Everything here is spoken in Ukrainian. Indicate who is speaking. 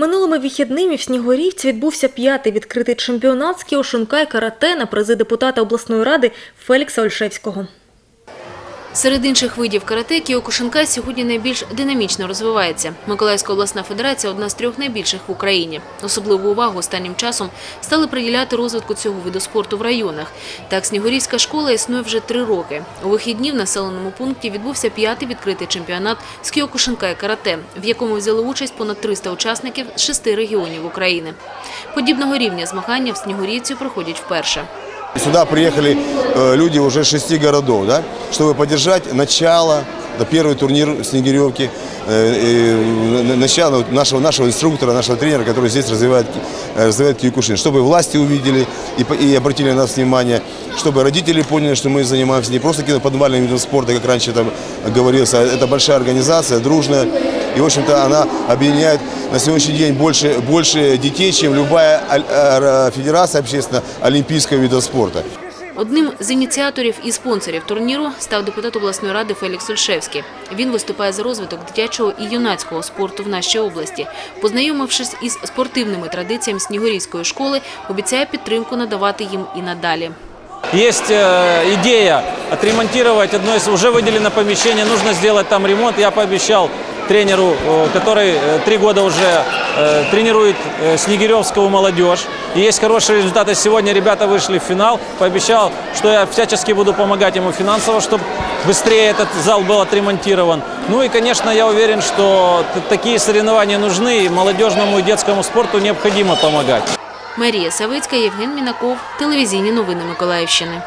Speaker 1: Минулими вихідними в Снігурівці відбувся п'ятий відкритий чемпіонат з кіошунка і карате на призи депутата обласної ради Фелікса Ольшевського.
Speaker 2: Серед інших видів карате кіокушинкай сьогодні найбільш динамічно розвивається. Миколаївська обласна федерація – одна з трьох найбільших в Україні. Особливу увагу останнім часом стали приділяти розвитку цього виду спорту в районах. Так, Снігурівська школа існує вже три роки. У вихідні в населеному пункті відбувся п'ятий відкритий чемпіонат з кіокушинкай карате, в якому взяли участь понад 300 учасників з шести регіонів України. Подібного рівня змагання в Снігурівці проходять вперше.
Speaker 3: Сюда приехали э, люди уже шести городов, да, чтобы поддержать начало, это первый турнир в Снегиревке, э, э, на- начало нашего, нашего инструктора, нашего тренера, который здесь развивает, э, развивает киокушин, чтобы власти увидели и, и обратили на нас внимание, чтобы родители поняли, что мы занимаемся не просто каким-то подвальным видом спорта, как раньше там говорилось, а это большая организация, дружная, и, в общем-то, она объединяет на сегодняшний день больше, больше детей, чем любая аль- э, федерация общественная олимпийского вида спорта.
Speaker 2: Одним з ініціаторів і спонсорів турніру став депутат обласної ради Фелікс Ольшевський. Він виступає за розвиток дитячого і юнацького спорту в нашій області. Познайомившись із спортивними традиціями Снігурівської школи, обіцяє підтримку надавати їм і надалі.
Speaker 4: Есть э, идея отремонтировать одно из уже выделено помещение, нужно сделать там ремонт. Я пообещал тренеру, э, который э, три года уже э, тренирует э, снегиревскую молодежь. И есть хорошие результаты. Сегодня ребята вышли в финал. Пообещал, что я всячески буду помогать ему финансово, чтобы быстрее этот зал был отремонтирован. Ну и, конечно, я уверен, что т- такие соревнования нужны, и молодежному и детскому спорту необходимо помогать.
Speaker 2: Марія Савицька, Євген Мінаков, телевізійні новини Миколаївщини.